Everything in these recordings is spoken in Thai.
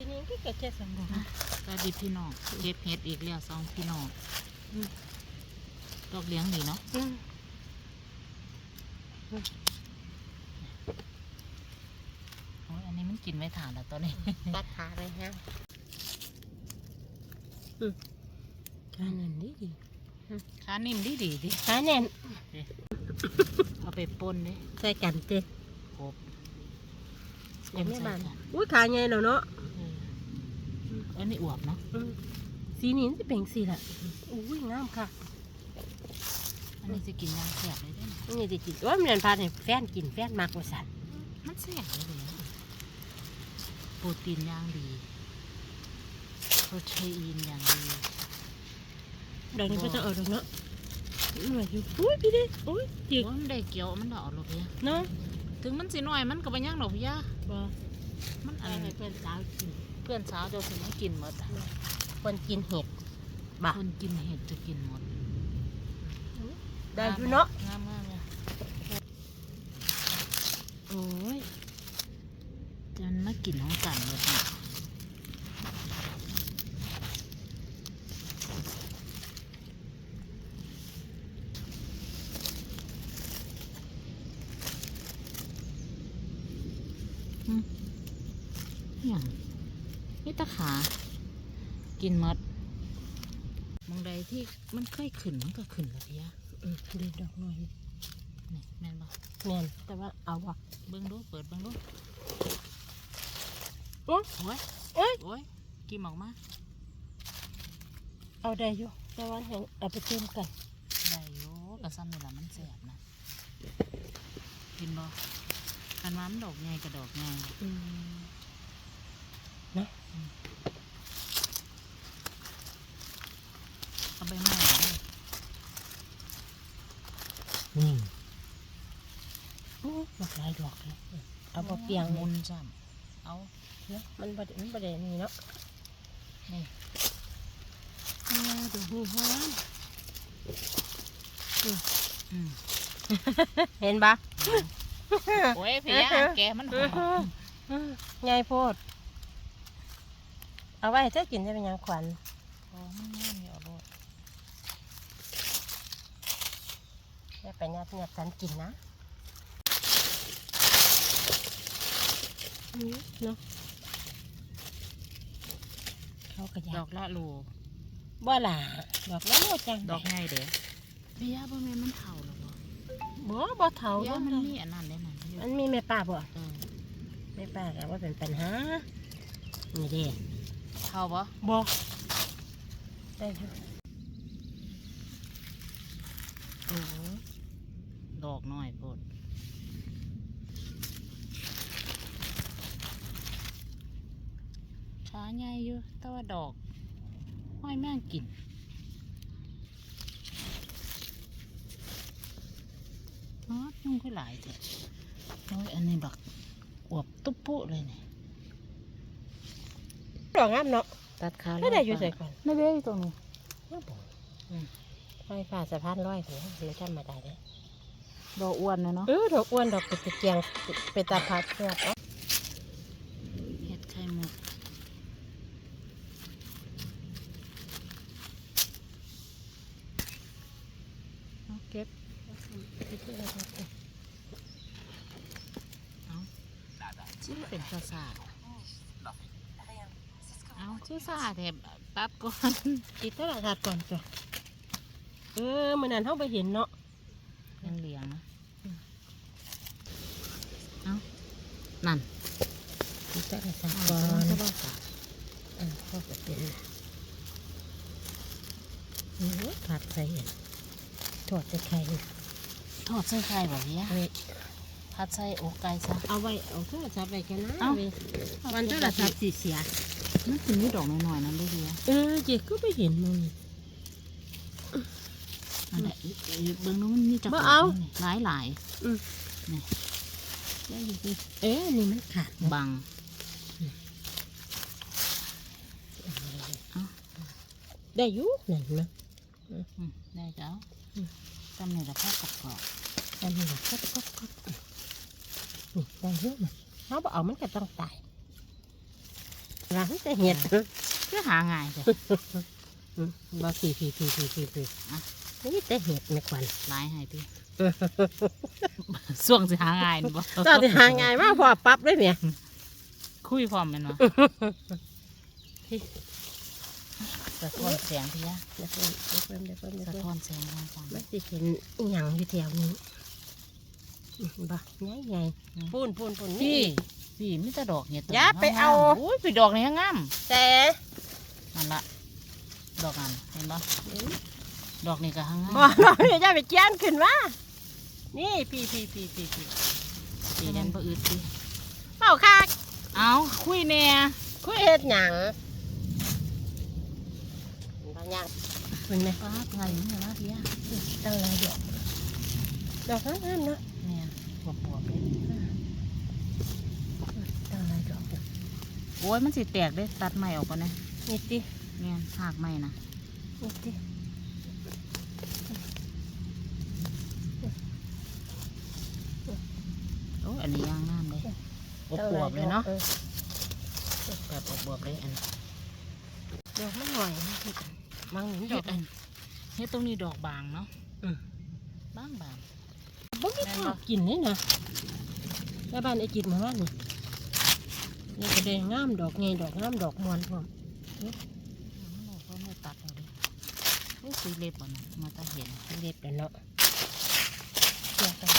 ทีนี้ก็เกิดแค่สองดอกสวัสดีพี่น้องเก็บเห็ดอีกแล้วสองพี่น้องอืมดอกเลี้ยงดีเนาะอืมโอ้ยอันนี้มันกินไม่ทานแล้วตอนนี้ตัดขาเลยฮะอืมขาแน่นดีดีขานิ่มดีดีดิขาแน่นเอาไปป่นดิใส่กันเต้ครบเดี๋ยวแม่บ้านใส่กันอุ้ยขาใหญ่แล้วเนาะเอออันนี้อวบเนาะอืมสีนี้จะเป็นสีละอุ้ยงามค่ะ อันนี้จะกินยางแสบเลยได้ไหมนี่จะกินว่ามันพาเนี่ยแฟนกินแฟนมากกว่าสันมันแสบเลยเลยโปรตีนย่างดี โปรตีนอย่างดีดอกนี้ก็จะเอาดอกเนาะหน่อยอยู่อุ้ยพี่ดิอุ้ยจิกว่ามันได้เกี่ยวมันดอกหรอกพี่เนาะถึงมันสิน้อยมันก็ไปย่างดอกพี่ยาบ่มันอัอะไรนให้เพื่อนสาวกินเพื่อนสาวเจะสิมากินหมดอะคนกินเห็ดบ่ะคนกินเห็ดจะกินหมดได้อยู่เนาะงามมากเลยโอ้ยจะมันมากินของกันเลยเนี่ยอืมอหย่างนี่ ตะขา กินหมดมองใดที่มันเคยขึ้นมันก็ขึ้นแล้วพี่ยะอืมดีดอกหน่อยนี่แม่นบ่แม่นแต่ว่าเอาว่ะเบิ่งดูเปิดเบิ่งดูโอ้โอ้ยเอ้ยโอ้ยกินออกมาเอาได้อยู่แต่ว่าแหงเอาไปเติมกันได้อยู่กระซ้ำนี่ละมันแสบนะกินบ่คันว่ามันดอกใหญ่กับดอกใหญ่อืม เนาะเอาใบไม้เลยนี่โอ้ดอกหลายดอกเลยเอาบ่เปียงมุนจ้ำเอาเนาะมันบ่ได้มันบ่ได้นี่เนาะนี่อ่าดอกนี่ฮะอืมเห็นปะโอ้ยพี่ยแกมันหอมไงโพด เอาไว้ให้เจ้ากินจะเป็นหยังขวัญโอ้มันงามอยู่เอาโลดอย่าไปยัดยัดกันกินนะอืมเนาะเขาก็อยาดอกกละโลบ่ล่ะดอกแล้วโลจังดอกใหญ่เด้พี่ยาบ่แม่นมันเฒ่าแล้วบ่บ่บ่เท่าพี่ยาเด้อมันมีอันนั้นได้นั่นอยู่มันมีแม่ป้าบ่ เออแม่ป้าก็ว่าเป็นปัญหานี่เด้ เฒ่าบ่บ่ได้อยู่โอ้ยดอกน้อยโพดช้าใหญ่อยู่แต่ว่าดอกห้อยแม่งกินอ๋อยุ่งก็หลายจ้ะโอ้ยอันนี้บักอวบตุ๊บปุ๊เลยเนี่ย ดอกงามเนาะตัดขาไม่ได้อยู่ใส่ก่อนไม่ได้อยู่ตรงนี้ไฟฟ้าสะพานลอยถึงไม่ธรรมดาเลยดอกอ้วนนะเนาะเออดอกอ้วนดอกเป็ดตะเกียงเป็ดตาพัดเพื่อเอาเห็ดไข่มุกเอาเก็บเอาชิ้นเป็นซาซา เอาชื่อซาแถบตัดก่อนติดตลาดก่อนจ้ะเออมื่อนั้นเขาไปเห็นเนาะยังเหลียงนะเอานั่นติดตลาดก่ก่ออนนก็ได้ค่ะเออเขาก็เป็นโอ้ยผัดใส่ทอดใส่ไข่ทอดใส่ไข่แบบนี้เอาไว้ผัดใส่อกไก่ซะเอาไว้เอาโทรศัพท์ไปกันนะเอ้าเว้ยวันโทรศัพท์สีเสีย มันกินนี่ดอกหน่อยๆนั่นด้วยดีอะเออเจ๊ก็ไปเห็นมันนั่นแหละเบิ้งนู้นมันมีจักบ่เอาหลายหลายอืมๆนี่แล้วอยู่ที่เอ๊ะอันนี่มันขาดบังได้อยู่นั่นนะอืมได้เจ้าตำเนี่ยละพ่อกรอบอันนี้นะก็ก็ก็นี่ได้อยู่มันเขาบอกเอามันก็ต้องตาย ร้านแต่เห็ดคือหาง่ายจ้ะอืมบ่พี่พี่พี่พี่พี่พี่อะนี่แต่เห็ดไม่ควันหลายให้พี่ส่วงสิหาง่ายนี่บ่ตอนที่หาง่ายมากพอปั๊บเลยเนี่ย คุยพร้อมแม่นบ่สะท้อนแสงพี่ยะเดี๋ยวเพิ่มเดี๋ยวเพิ่มเดี๋ยวเพิ่มเดี๋ยวสะเพิ่มท้อนแสงทางฝั่งมันสิเห็นอหย่างอยู่แถวนี้อืมบ่ใหญ่ใหญ่พูนพูนพูนพี่นี่ พี่มีแต่ดอกเห็ดอย่าไปเอาโอ้ยพี่ดอกนี่งามแต่นั่นละดอกนั้นเห็นบ่ดอกนี่ก็หางามบ่เราจะไปเจียนขึ้นมานี่พี่พี่พี่พี่พี่สีแดงบ่อืดสิเป้าคักเอาคุยแน่คุยเฮ็ดหยังบางอย่างเห็นไหมป้าไงนี่นะพี่ยะตั้งหลายดอกดอกงามๆเนาะ แม่นบวบๆเลย ตั้งหลายดอกเด้อ โอ้ยมันสิแตกได้ตัดไม้ออกก่อนนะนี่ติแม่นหากไม้นะนี่ติโอ้ยอันนี้ย่างงามเลยบวบๆเลยเนาะแบบบวบๆเลยอันดอกมันหน่อยนะพี่บางหนึ่งดเฮ็อดกอันเฮ็ดตรงนี้ดอกบางเนาะอืมบางบางบ่มีข้าวกินนี่นะแล้วบ้านไอ้กินมาว่านี่ นี่ก็ได้งามดอกไงดอกงามดอกมวนพร้อมมันออกก็ไม่ตัดเอาดิโอ้ยสีเล็บอะนะมาตาเห็นเด็ดแล้วเนาะเดี๋ยวกัน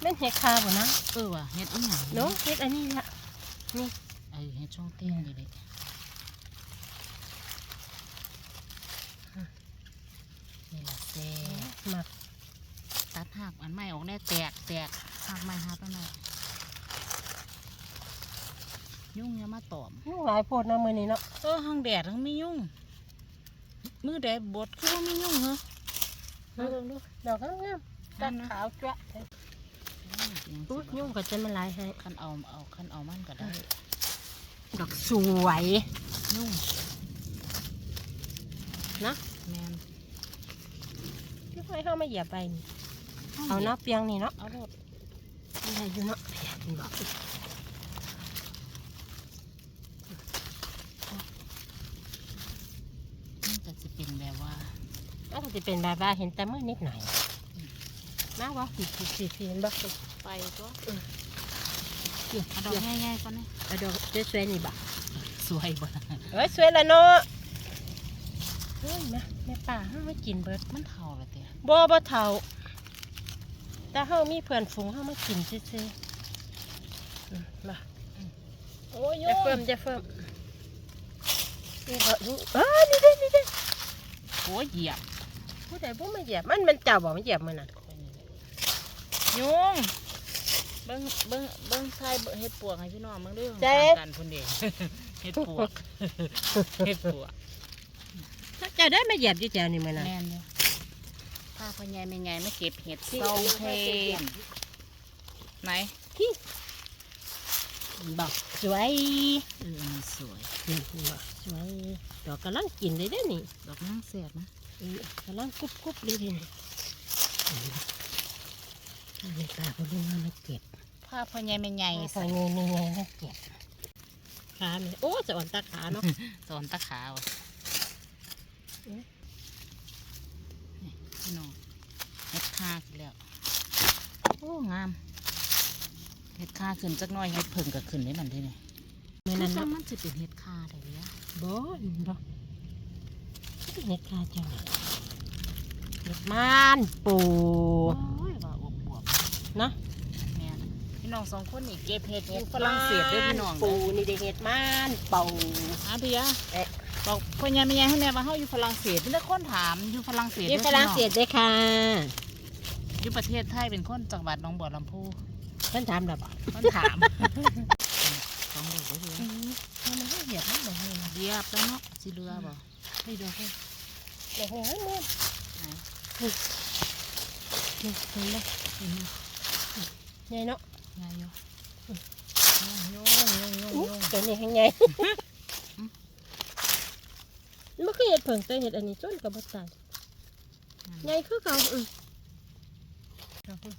แม่นเห็ดคาบ่นะเออว่ะเฮ็ดอีหยังเนาะเห็ดอันนี้ละไอ้เฮ็ดช่องเต้นนี่เลยนี่ล่ะแซ่หมักตัดหักอันใหม่ออกแน่แตกแตกหักใหม่หักอันไหนยุ่ งอย่ามาตอมหลายโพดนะมื้อนี้เนาะเออหังแดดทั้งไม่ยุ่งมือแดดบดคือว่าไม่ยุ่งเหรอมาเบิ่งดูดอกงามๆตัดขาวจ้ะอุ๊ยยุ่งก็จะมาลายให้คันเอาเอาคันเอามันก็ได้ดอกสวยยุ่งนะแมนที่ให้เข้ามาเหยียบไปนี่เอาเนาะเปียงนี่เนาะเอารถได้อยู่เนาะเห็นบอก มันก็จะเป็นแบบว่า แล้วก็จะเป็นบาบาเห็นแต่เมื่อนิดหน่อยมาวะสีสีสีสีเห็นบ่ไปก็นี่เอาดอกง่ายๆก่อนนะเอาดอกสวยๆนี่บ่สวยบ่เอ้ยสวยละเนาะเฮ้ยนะแม่ป่าเฮามากินเบิดมันเท่าละเตี้ยบ่บ่เท่าแต่เฮามีเพื่อนฝูงเฮามากินซื่อๆอืมมาโอ้ยจะเฟิ่มจะเฟิ่มนี่ก็ดูเอ้ยนี่เด้นี่เด้โอ้ยเหยียบ ผู้ใดบ่มาเหยียบมันมันเจ้าบ่มาเหยียบมื้อนั้นยุงเบิ้งเบิ้งเบิ้งทายเบิ่งเฮ็ดปวกให้พี่น้องเบิ่งเด้อเจ๊ตามกันพุ่นเด้เฮ็ดปวกเฮ็ดปวกเจ้าได้มาเหยียบอยู่แถวนี้มื้อนั้นแม่นอยู่ถ้าพ่อใหญ่แม่ใหญ่มาเก็บเห็ดเซาเพนไหนบอกสวยเอออันนี้สวยนี่บอกสวยดอกกำลังกินเลยเด้อนี่ดอกนางเสียบนะเออ กำลังกรุบกรุบเลยเด้อนี่นี่ตาคนนี้มาเก็บผ้าพ่อใหญ่แม่ใหญ่ใส่ใส่เงยเงยมาเก็บขาเนี่ยโอ้จะอ่อนตาขาเนาะสอนตะขาวอืมนี่พี่น้องเห็ดคาขึ้นแล้ว โอ้งามเห็ดคาขึ้นจักหน้อยเห็ดเพิ่งก็ขึ้นได้มันได้ไงเมื่อนั่นั้นนเนาะเนาะมันจะเป็นเห็ดคาได้เลยอะบ่เห็นบ่ เห็ดขาจังเลยเห็ดม่านปูโอ้ยว่าอวบบวบนะแม่นพี่น้องสองคนนี่เก็บเห็ดอยู่ฝรั่งเศสเด้วยพี่น้องปูเด้อนี่ได้เห็ดม่านปูอาพี่ยะเอ๊ะบอกพ่อใหญ่แม่ใหญ่ให้แน่ว่าเฮาอยู่ฝรั่งเศสมีแต่คนถามอยู่ฝรั่งเศสนี่ด้อฝรั่งเศพี่สได้ค่ะน้องอยู่ประเทศไทยเป็นคนจังหวัดหนองบัวลำพูเพิ่นถามแบบคนถามสองดอกเลยอืมมันให้เหยียบมันบ่ให้นะเหยียบแล้วเนาะสิเรือบ่ให้ดูให้ เด็กนี่ให้มืดไหนนี่เห็นไหมเห็นไหมใหญ่เนาะไงอยู่โยงโยงโยงอู้โยงตัวนี้ให้ใหญ่มันก็เห็ดเผิงแต่เห็ดอันนี้จนกับบ่ตายใหญ่คือเก่าอือเอาพุ่น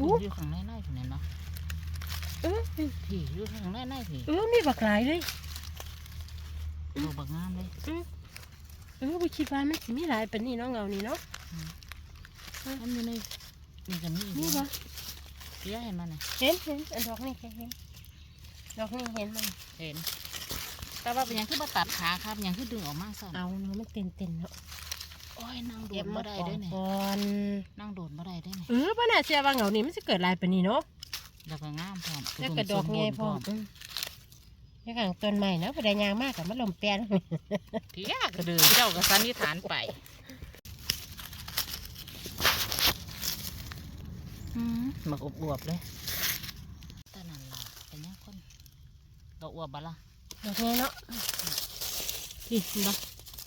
น้ อู้ำอยู่ข้างในในผีนั่นเนาะเออผีอยู่ข้างในในผีเออมีบักหลายเลยดูบักงามเลยเออบ่คิดว่ามันสิมีหลายปานนี้เนาะเงานี่เนาะมันอยู่ในนี่กันนี่นี่บ่เพี้ยเห็นมันน่ะเห็นเห็นอันดอกนี่แค่เห็นดอกนี่เห็นมันเห็น แต่ว่าเป็นหยังคือมาตัดขาครับเป็นหยังคือดึงออกมาสั่นเอาเนาะมันเต็นเต็นๆเนาะโอ้ยนั่งโดดบ่ได้เด้อเนี่ยก่อนนั่งโดดบ่ได้เด้อเนี่ยเออบ่น่าเชื่อว่าเงานี่มันสิเกิดหลายปานนี้เนาะแล้วก็งามพร้อมแล้วก็ดอกไงพร้อมอืมแล้วข้างต้นไม้เนาะบ่ได้ยางมากกับมันลมแปลนเพี้ยก็เดินเจ้าก็สันนิษฐานไปอืมหมักอบอวบๆเลยตานั่นล่ะเป็นหยังคนดอกอวบบ่ล่ะดอกไงเนาะสิบ่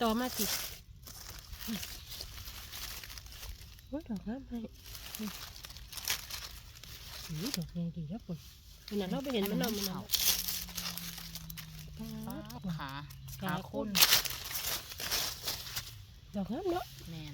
ต่อมาสิโอ้ยด อกงามเลยอืมอุ้ยดอกไงดีแล้วปุ่นนี่น่ะเราไปเห็นมันเนาะมันเนาะฟ้าป๊าดขาขาขาคคนนดอกงามเนาะแมน